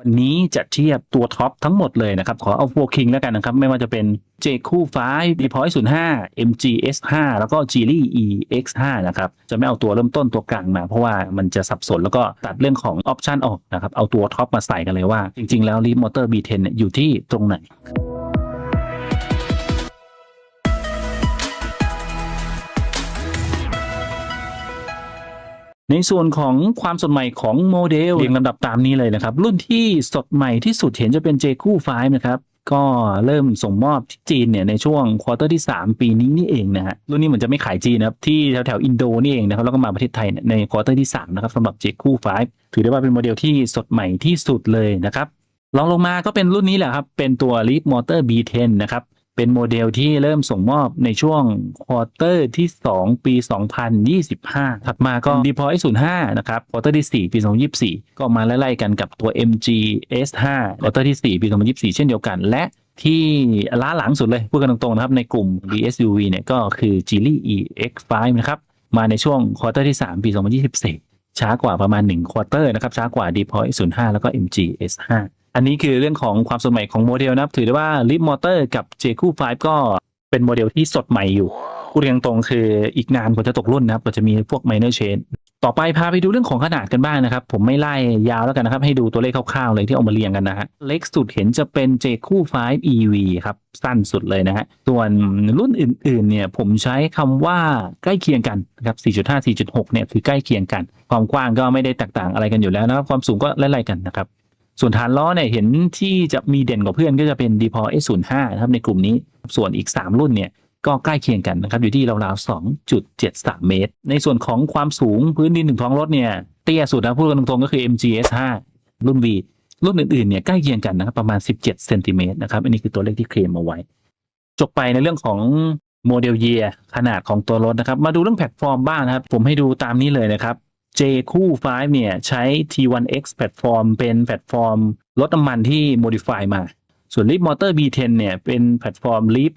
วันนี้จะเทียบตัวท็อปทั้งหมดเลยนะครับ ขอเอาโฟคิงแล้วกันนะครับ ไม่ว่าจะเป็น J คู่ไฟ d p o i 05 MGS 5แล้วก็ g e l y EX 5นะครับ จะไม่เอาตัวเริ่มต้นตัวกลางมา เพราะว่ามันจะสับสนแล้วก็ตัดเรื่องของออปชันออกนะครับ เอาตัวท็อปมาใส่กันเลยว่า จริง ๆ แล้วรีมอเตอร์ B10 เนี่ยอยู่ที่ตรงไหน ในส่วนของความสดใหม่ของโมเดลเรียงลำดับตามนี้เลยนะครับ รุ่นที่สดใหม่ที่สุดเห็นจะเป็น J คู่5นะครับ ก็เริ่มส่งมอบที่จีนเนี่ยในช่วงควอเตอร์ที่ 3 ปีนี้นี่เองนะฮะรุ่นนี้เหมือนจะไม่ขายจีนนะครับ ที่แถวแถวๆอินโดนี่เองนะครับ แล้วก็มาประเทศไทยในควอเตอร์ที่ 3 นะครับสำหรับ J คู่5ถือได้ว่าเป็นโมเดลที่สดใหม่ที่สุดเลยนะครับรองลงมาก็เป็นรุ่นนี้แหละครับ เป็นตัว Leap Motor B10 นะครับ เป็นโมเดลที่เริ่มส่งมอบในช่วงควอเตอร์ที่ 2 ปี 2025 ถัดมาก็ Deploy 05 นะครับควอเตอร์ที่ 4 ปี 2024 ก็มาไล่ๆกันกับตัว MG S5 ควอเตอร์ที่ 4 ปี 2024 เช่นเดียวกัน และที่ล้าหลังสุดเลย พูดกันตรงๆนะครับ ในกลุ่ม DSUV เนี่ยก็คือ Geely EX5 นะครับ มาในช่วงควอเตอร์ที่ 3 ปี 2024 ช้ากว่าประมาณ1ควอเตอร์นะครับ ช้ากว่า Deploy 05 แล้วก็ MG S5 อันนี้คือเรื่องของความสดใหม่ของโมเดลนะครับ ถือได้ว่า Leap Motor กับ j คู่5ก็เป็นโมเดลที่สดใหม่อยู่พูดตรงๆคืออีกนานกว่าจะตกรุ่นนะครับกว่าจะมีพวก minor change ต่อไปพาไปดูเรื่องของขนาดกันบ้างนะครับ ผมไม่ไล่ยาวแล้วกันนะครับ ให้ดูตัวเลขคร่าวๆเลยที่เอามาเรียงกันนะฮะเล็กสุดเห็นจะเป็น J คู่5 EV ครับ สั้นสุดเลยนะฮะส่วนรุ่นอื่นๆเนี่ยผมใช้คำว่าใกล้เคียงกันนะครับ 4.5 4.6 เนี่ยคือใกล้เคียงกัน ความกว้างก็ไม่ได้แตกต่างอะไรกันอยู่แล้วนะครับความสูงก็ไล่ๆกันนะครับ ส่วนฐานล้อเนี่ยเห็นที่จะมีเด่นกว่าเพื่อนก็จะเป็น d p o S05 นะครับในกลุ่มนี้ ส่วนอีก 3 รุ่นเนี่ยก็ใกล้เคียงกันนะครับ อยู่ที่ราวๆ 2.73 เมตร ในส่วนของความสูงพื้นดินถึงท้องรถเนี่ย เตี้ยสุดนะพูดกันตรงๆ ก็คือ MGS5 รุ่น V รุ่นอื่นๆเนี่ยใกล้เคียงกันนะครับประมาณ 17 เซนติเมตรนะครับ อันนี้คือตัวเลขที่เคลมเอาไว้ จบไปในเรื่องของโมเดลเยียขนาดของตัวรถนะครับ มาดูเรื่องแพลตฟอร์มบ้างนะครับ ผมให้ดูตามนี้เลยนะครับ J คู่5เนี่ยใช้ T1X แพลตฟอร์ม เป็นแพลตฟอร์มรถน้ำมันที่ modify มา ส่วน Leap Motor B10 เนี่ยเป็นแพลตฟอร์ม Leap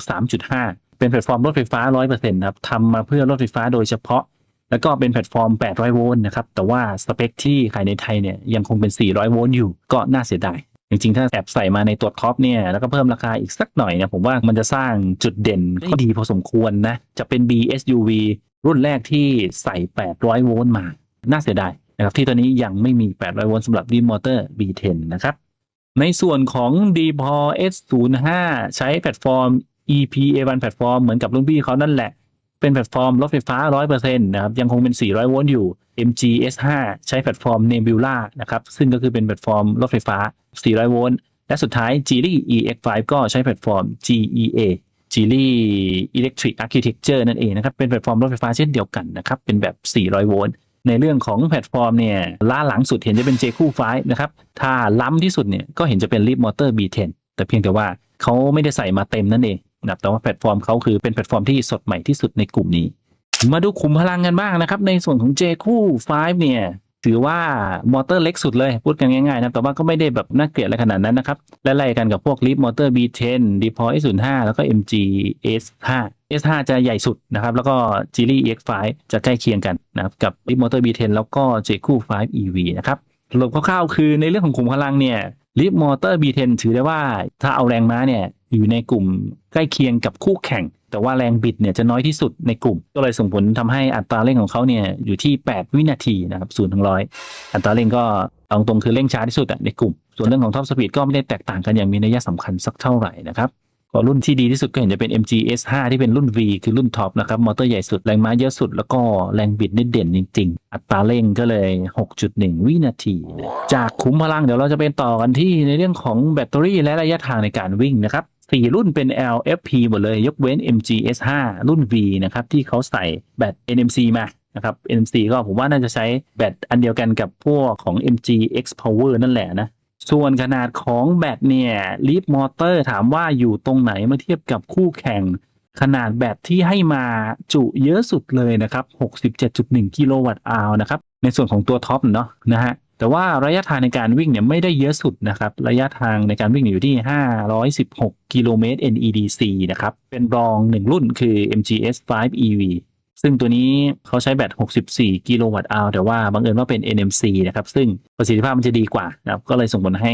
3.5 เป็นแพลตฟอร์มรถไฟฟ้า 100%ครับทำมาเพื่อรถไฟฟ้าโดยเฉพาะ แล้วก็เป็นแพลตฟอร์ม 800 โวลต์นะครับ แต่ว่าสเปคที่ขายในไทยเนี่ยยังคงเป็น 400 โวลต์อยู่ ก็น่าเสียดาย จริงๆ ถ้าแอบใส่มาในตัวท็อปเนี่ยแล้วก็เพิ่มราคาอีกสักหน่อยเนี่ยผมว่ามันจะสร้างจุดเด่นได้ดีพอสมควรนะจะเป็น BSUV รุ่นแรกที่ใส่ 800 โวลต์มา น่าเสียดายนะครับที่ตอนนี้ยังไม่มี 800 โวลต์สำหรับ d m o t o r B10 นะครับ ในส่วนของ d p o S05 ใช้แพลตฟอร์ม EPA1 แพลตฟอร์มเหมือนกับรุ่นพี่เขานั่นแหละ เป็นแพลตฟอร์มรถไฟฟ้า 100%นะครับ ยังคงเป็น 400 โวลต์อยู่ MG S5 ใช้แพลตฟอร์ม Nebula นะครับ ซึ่งก็คือเป็นแพลตฟอร์มรถไฟฟ้า 400 โวลต์ และสุดท้าย Geely EX5 ก็ใช้แพลตฟอร์ม GEA Geely Electric Architecture นั่นเองนะครับ เป็นแพลตฟอร์มรถไฟฟ้าเช่นเดียวกันนะครับ เป็นแบบ 400 โวลต์ ในเรื่องของแพลตฟอร์มเนี่ยล่าหลังสุดเห็นจะเป็น J คู่ไฟนะครับ ถ้าล้ำที่สุดเนี่ยก็เห็นจะเป็น Leap Motor B10 แต่เพียงแต่ว่าเขาไม่ได้ใส่มาเต็มนั่นเองนะแต่ว่าแพลตฟอร์มเขาคือเป็นแพลตฟอร์มที่สดใหม่ที่สุดในกลุ่มนี้ มาดูขุมพลังกันบ้างนะครับ ในส่วนของ J คู่5เนี่ย ถือว่ามอเตอร์เล็กสุดเลย พูดกันง่ายๆนะแต่ว่าก็ไม่ได้แบบน่าเกลียดอะไรขนาดนั้นนะครับและไล่กันกับพวก Leap Motor B10 d e p o y S05 แล้วก็ MG S5 S5 จะใหญ่สุดนะครับ แล้วก็ Geely EX5 จะใกล้เคียงกันนะครับกับ Leap Motor B10 แล้วก็ J คู่5 EV นะครับสรุปคร่าวๆคือในเรื่องของขุมพลังเนี่ย Leap Motor B10 ถือได้ว่าถ้าเอาแรงม้าเนี่ย อยู่ในกลุ่มใกล้เคียงกับคู่แข่ง แต่ว่าแรงบิดเนี่ยจะน้อยที่สุดในกลุ่ม ก็เลยส่งผลทำให้อัตราเร่งของเขาเนี่ยอยู่ที่ 8 วินาทีนะครับศูนย์ถึงร้อยอัตราเร่งก็เอาตรงคือเร่งช้าที่สุดในกลุ่ม ส่วนเรื่องของท็อปสปีดก็ไม่ได้แตกต่างกันอย่างมีนัยสำคัญสักเท่าไหร่นะครับก็รุ่นที่ดีที่สุดก็เห็นจะเป็น MG S5 ที่เป็นรุ่น V คือรุ่นท็อปนะครับมอเตอร์ใหญ่สุดแรงม้าเยอะสุด แล้วก็แรงบิดนี่เด่นจริง ๆ อัตราเร่งก็เลย 6.1 วินาที จากขุมพลังเดี๋ยวเราจะเป็นต่อกันที่ในเรื่องของแบตเตอรี่และระยะทางในการวิ่งนะครับ สี่รุ่นเป็น LFP หมดเลย ยกเว้น MG S5 รุ่น V นะครับ ที่เขาใส่แบต NMC มานะครับ NMC ก็ผมว่าน่าจะใช้แบตอันเดียวกันกับพวกของ MG X Power นั่นแหละนะ ส่วนขนาดของแบตเนี่ย Leap Motor ถามว่าอยู่ตรงไหนเมื่อเทียบกับคู่แข่ง ขนาดแบตที่ให้มาจุเยอะสุดเลยนะครับ 67.1 กิโลวัตต์อาวนะครับ ในส่วนของตัวท็อปเนาะนะฮะ แต่ว่าระยะทางในการวิ่งเนี่ยไม่ได้เยอะสุดนะครับ ระยะทางในการวิ่งอยู่ที่ 516 กิโลเมตร NEDC นะครับ เป็นรองหนึ่งรุ่นคือ MGS 5 EV ซึ่งตัวนี้เขาใช้แบต 64 กิโลวัตต์อาวแต่ว่าบังเอิญว่าเป็น NMC นะครับ ซึ่งประสิทธิภาพมันจะดีกว่านะครับ ก็เลยส่งผลให้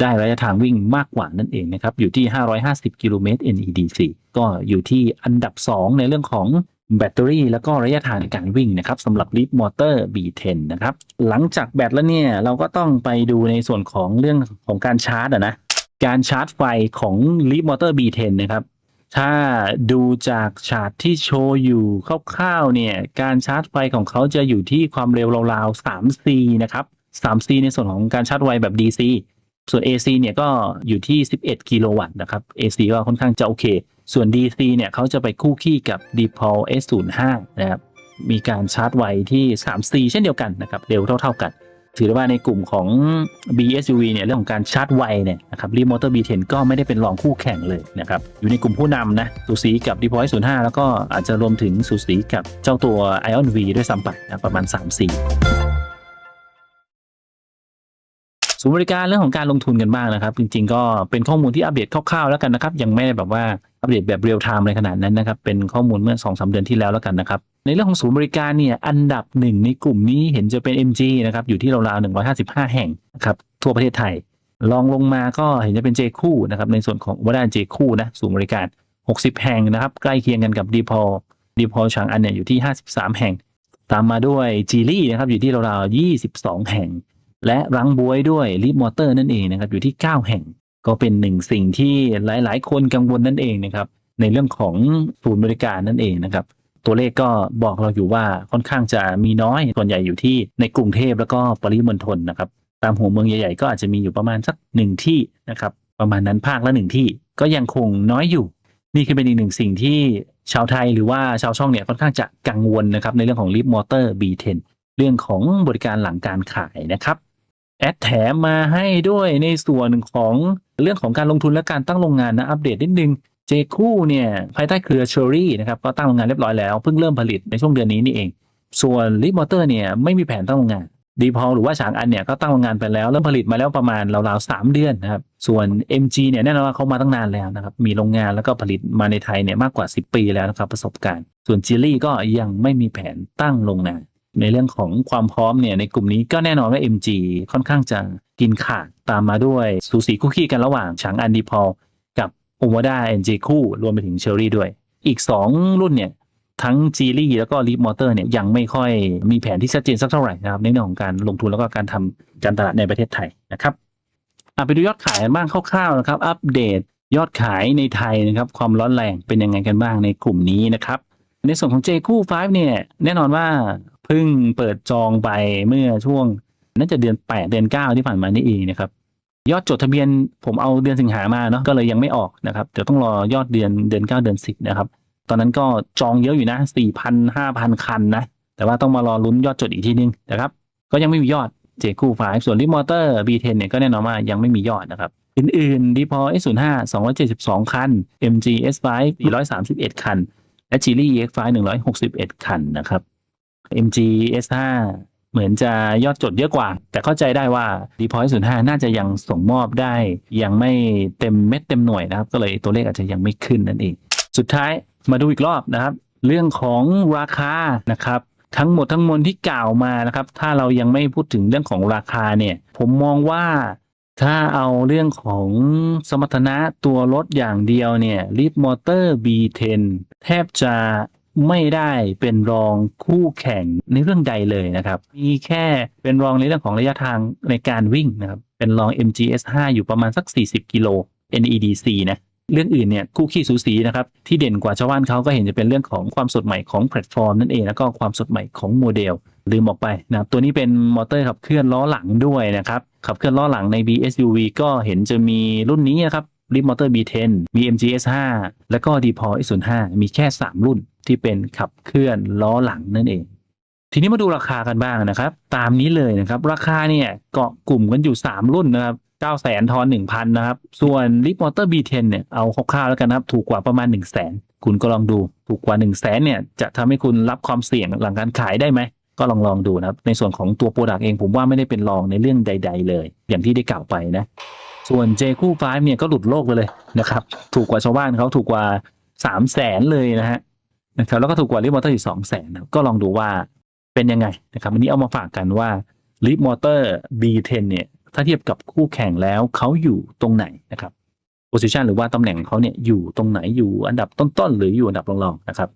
ได้ระยะทางวิ่งมากกว่านั่นเองนะครับ อยู่ที่ 550 กิโลเมตร NEDC ก็อยู่ที่อันดับ 2 ในเรื่องของ แบตเตอรี่แล้วก็ระยะทางในการวิ่งนะครับสำหรับ Leap Motor B10 นะครับ หลังจากแบตแล้วเนี่ย เราก็ต้องไปดูในส่วนของเรื่องของการชาร์จอะนะ การชาร์จไฟของ Leap Motor B10 นะครับ ถ้าดูจากชาร์ตที่โชว์อยู่คร่าวๆเนี่ย การชาร์จไฟของเขาจะอยู่ที่ความเร็วราวๆ 3C นะครับ 3C ในส่วนของการชาร์จไวแบบ DC ส่วน AC เนี่ยก็อยู่ที่ 11 กิโลวัตต์นะครับ AC ก็ค่อนข้างจะโอเค ส่วน DC เนี่ยเขาจะไปคู่ขี้กับ DePaul S05 นะครับ มีการชาร์จไวที่ 3C เช่นเดียวกันนะครับ เร็วเท่า ๆ กัน ถือได้ว่าในกลุ่มของ BSUV เนี่ยเรื่องของการชาร์จไวเนี่ยนะครับรีโมเตอร์ B10 ก็ไม่ได้เป็นรองคู่แข่งเลยนะครับ อยู่ในกลุ่มผู้นำนะสูสีกับ d e p o y 05 แล้วก็อาจจะรวมถึงสูสีกับเจ้าตัว Ion V ด้วยซ้ำไปนะประมาณ3-4 ศูนย์บริการเรื่องของการลงทุนกันบ้างนะครับ จริง ๆ ก็เป็นข้อมูลที่อัปเดตคร่าวๆแล้วกันนะครับ ยังไม่ได้แบบว่าอัปเดตแบบเรียลไทม์อะไรขนาดนั้นนะครับ เป็นข้อมูลเมื่อ2อสเดือนที่แล้วแล้วกันนะครับ ในเรื่องของศูนย์บริการเนี่ยอันดับหนึ่งในกลุ่มนี้เห็นจะเป็น MG นะครับอยู่ที่ราวๆ155 แห่งนะครับทั่วประเทศไทยลองลงมาก็เห็นจะเป็น J คู่นะครับในส่วนของวด้าน J คู่นะศูนย์บริการ 60 แห่งนะครับ ใกล้เคียงกันกับ d e p a u l d e p a u l ฉางอันเนี่ยอยู่ที่ 53 แห่ง ตามมาด้วย g ีลี่นะครับอยู่ที่ราวๆ22 แห่ง และรังบวยด้วยลิฟมอเตอร์นั่นเองนะครับอยู่ที่ 9 แห่ง ก็เป็นหนึ่งสิ่งที่หลายๆ คนกังวลนั่นเองนะครับในเรื่องของศูนย์บริการนั่นเองนะครับตัวเลขก็บอกเราอยู่ว่าค่อนข้างจะมีน้อยส่วนใหญ่อยู่ที่ในกรุงเทพแล้วก็ปริมณฑลนะครับตามหัวเมืองใหญ่ๆ ก็อาจจะมีอยู่ประมาณสักหนึ่งที่นะครับประมาณนั้นภาคละหนึ่งที่ก็ยังคงน้อยอยู่ นี่คือเป็นอีกหนึ่งสิ่งที่ชาวไทยหรือว่าชาวช่องเนี่ยค่อนข้างจะกังวลนะครับในเรื่องของลิฟมอเตอร์ B10 เรื่องของบริการหลังการขายนะครับ แอดแถมมาให้ด้วยในส่วนของเรื่องของการลงทุนและการตั้งโรงงานนะอัปเดตนิดนึงเจคู่เนี่ยภายใต้เครือเชอรี่นะครับก็ตั้งโรงงานเรียบร้อยแล้ว เพิ่งเริ่มผลิตในช่วงเดือนนี้นี่เอง ส่วนลิมอเตอร์เนี่ยไม่มีแผนตั้งโรงงานดีพอหรือว่าฉางอันเนี่ยก็ตั้งโรงงานไปแล้วเริ่มผลิตมาแล้วประมาณราวๆสามเดือนนะครับส่วน MG เนี่ยแน่นอนว่าเขามาตั้งนานแล้วนะครับมีโรงงานแล้วก็ผลิตมาในไทยเนี่ยมากกว่า 10 ปีแล้วนะครับประสบการณ์ ส่วนจิลี่ก็ยังไม่มีแผนตั้งโรงงาน ในเรื่องของความพร้อมเนี่ยในกลุ่มนี้ก็แน่นอนว่า MG ค่อนข้างจะกินขาดตามมาด้วยสูสีคู่ขี้กันระหว่างฉางอันดีพอลกับโอม a ด้า NG คู่รวมไปถึงเชอรี่ด้วย อีก 2 รุ่นเนี่ยทั้ง g ีลี่แล้วก็ Leap Motor เนี่ยยังไม่ค่อยมีแผนที่ชัดเจนสักเท่าไหร่นะครับในเรื่องของการลงทุนแล้วก็การทำการตลาดในประเทศไทยนะครับไปดูยอดขายกันบ้างคร่าวๆนะครับ อัปเดตยอดขายในไทยนะครับ ความร้อนแรงเป็นยังไงกันบ้างในกลุ่มนี้นะครับ ในส่วนของ J คู่ 5 เนี่ย แน่นอนว่าเพิ่งเปิดจองไปเมื่อช่วงน่าจะเดือน 8 เดือน 9 ที่ผ่านมานี่เองนะครับ ยอดจดทะเบียนผมเอาเดือนสิงหามาเนาะก็เลยยังไม่ออกนะครับเดี๋ยวต้องรอยอดเดือนเดือน 9 เดือน 10 นะครับ ตอนนั้นก็จองเยอะอยู่นะ 4,000 5,000 คันนะ แต่ว่าต้องมารอลุ้นยอดจดอีกทีนึงนะครับ ก็ยังไม่มียอด J คู่ 5 ส่วนริมอเตอร์ B10 เนี่ยก็แน่นอนว่ายังไม่มียอดนะครับอื่นๆ d p o S05 272 คัน MG S5 431 คัน และ Geely EX5 161 คันนะครับ MG S5 เหมือนจะยอดจดเยอะกว่า แต่เข้าใจได้ว่า d p o 05 น่าจะยังส่งมอบได้ ยังไม่เต็มเม็ดเต็มหน่วยนะครับ ก็เลยตัวเลขอาจจะยังไม่ขึ้นนั่นเอง สุดท้ายมาดูอีกรอบนะครับ เรื่องของราคานะครับทั้งหมดทั้งมวลที่กล่าวมานะครับ ถ้าเรายังไม่พูดถึงเรื่องของราคาเนี่ย ผมมองว่า ถ้าเอาเรื่องของสมรรถนะตัวรถอย่างเดียวเนี่ยลิฟมอเตอร์ B10 แทบจะไม่ได้เป็นรองคู่แข่งในเรื่องใดเลยนะครับ มีแค่เป็นรองในเรื่องของระยะทางในการวิ่งนะครับ เป็นรอง MGS5 อยู่ประมาณสัก 40 กิโล NEDC นะ เรื่องอื่นเนี่ยคู่ขี้สูสีนะครับ ที่เด่นกว่าชาวบ้านเขาก็เห็นจะเป็นเรื่องของความสดใหม่ของแพลตฟอร์มนั่นเองแล้วก็ความสดใหม่ของโมเดลลืมออกไปนะตัวนี้เป็นมอเตอร์ขับเคลื่อนล้อหลังด้วยนะครับ ขับเคลื่อนล้อหลังใน BSUV ก็เห็นจะมีรุ่นนี้นะครับริมมอเตอร์ B10 มี MGS5 แล้วก็ d p o S05 มีแค่ 3 รุ่นที่เป็นขับเคลื่อนล้อหลังนั่นเอง ทีนี้มาดูราคากันบ้างนะครับ ตามนี้เลยนะครับ ราคาเนี่ยเกาะกลุ่มกันอยู่ 3 รุ่นนะครับ9แสนทอน1,000 นะครับ ส่วนริมอเตอร์ B10 เนี่ย เอาคร่าวๆแล้วกันนะครับ ถูกกว่าประมาณ 1 0 0 0 0แสนคุณก็ลองดู ถูกกว่า 1 0 0 0 0แสนเนี่ย จะทำให้คุณรับความเสี่ยงหลังการขายได้ไหม ก็ลองลองดูนะครับ ในส่วนของตัวโปรดักต์เองผมว่าไม่ได้เป็นรองในเรื่องใด ๆ เลย อย่างที่ได้กล่าวไปนะ ส่วน J คู่5เนี่ยก็หลุดโลกไปเลยนะครับ ถูกกว่าชาวบ้านเขาถูกกว่า3 0 0แสนเลยนะฮะนะครับแล้วก็ถูกกว่าลิฟมอเตอร์อีกสองแสนก็ลองดูว่าเป็นยังไงนะครับวันนี้เอามาฝากกันว่าลิฟมอเตอร์ B10 เนี่ยถ้าเทียบกับคู่แข่งแล้วเขาอยู่ตรงไหนนะครับโพซิชันหรือว่าตำแหน่งเขาเนี่ยอยู่ตรงไหนอยู่อันดับต้นๆหรืออยู่อันดับรองๆนะครับ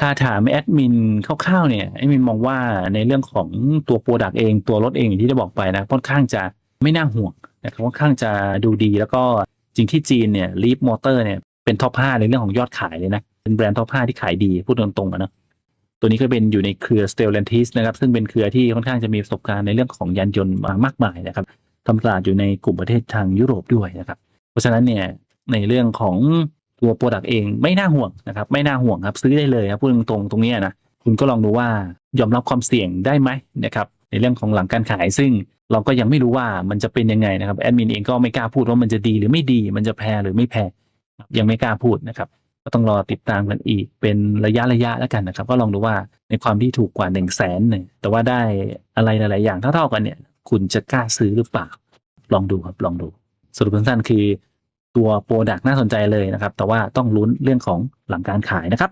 ถ้าถามแอดมินคร่าวๆเนี่ยแอดมินมองว่าในเรื่องของตัวโปรดักเองตัวรถเองอย่างที่ได้บอกไปนะค่อนข้างจะไม่น่าห่วงนะครับค่อนข้างจะดูดี แล้วก็จริงที่จีนเนี่ยลีฟมอเตอร์เนี่ยเป็นท็อป 5 ในเรื่องของยอดขายเลยนะ เป็นแบรนด์ท็อป 5 ที่ขายดี พูดตรงๆอะเนะตัวนี้ก็เป็นอยู่ในเครือ Stellantis นะครับซึ่งเป็นเครือที่ค่อนข้างจะมีประสบการณ์ในเรื่องของยานยนต์มามากมายนะครับทำตลาดอยู่ในกลุ่มประเทศทางยุโรปด้วยนะครับ เพราะฉะนั้นเนี่ยในเรื่องของ ตัวโปรดักต์เองไม่น่าห่วงนะครับ ไม่น่าห่วงครับซื้อได้เลยครับพูดตรงๆตรงนี้นะคุณก็ลองดูว่ายอมรับความเสี่ยงได้ไหมนะครับในเรื่องของหลังการขายซึ่งเราก็ยังไม่รู้ว่ามันจะเป็นยังไงนะครับแอดมินเองก็ไม่กล้าพูดว่ามันจะดีหรือไม่ดี มันจะแพ้หรือไม่แพ้ยังไม่กล้าพูดนะครับ ก็ต้องรอติดตามกันอีกเป็นระยะระยะแล้วกันนะครับ ก็ลองดูว่าในความที่ถูกกว่า1นึ่งแสนเนี่ยแต่ว่าได้อะไรหลาย ๆ อย่างเท่า ๆกันเนี่ย คุณจะกล้าซื้อหรือเปล่า ลองดูครับลองดู สรุปสั้นๆคือ ตัวโปรดักน่าสนใจเลยนะครับ แต่ว่าต้องลุ้นเรื่องของหลังการขายนะครับ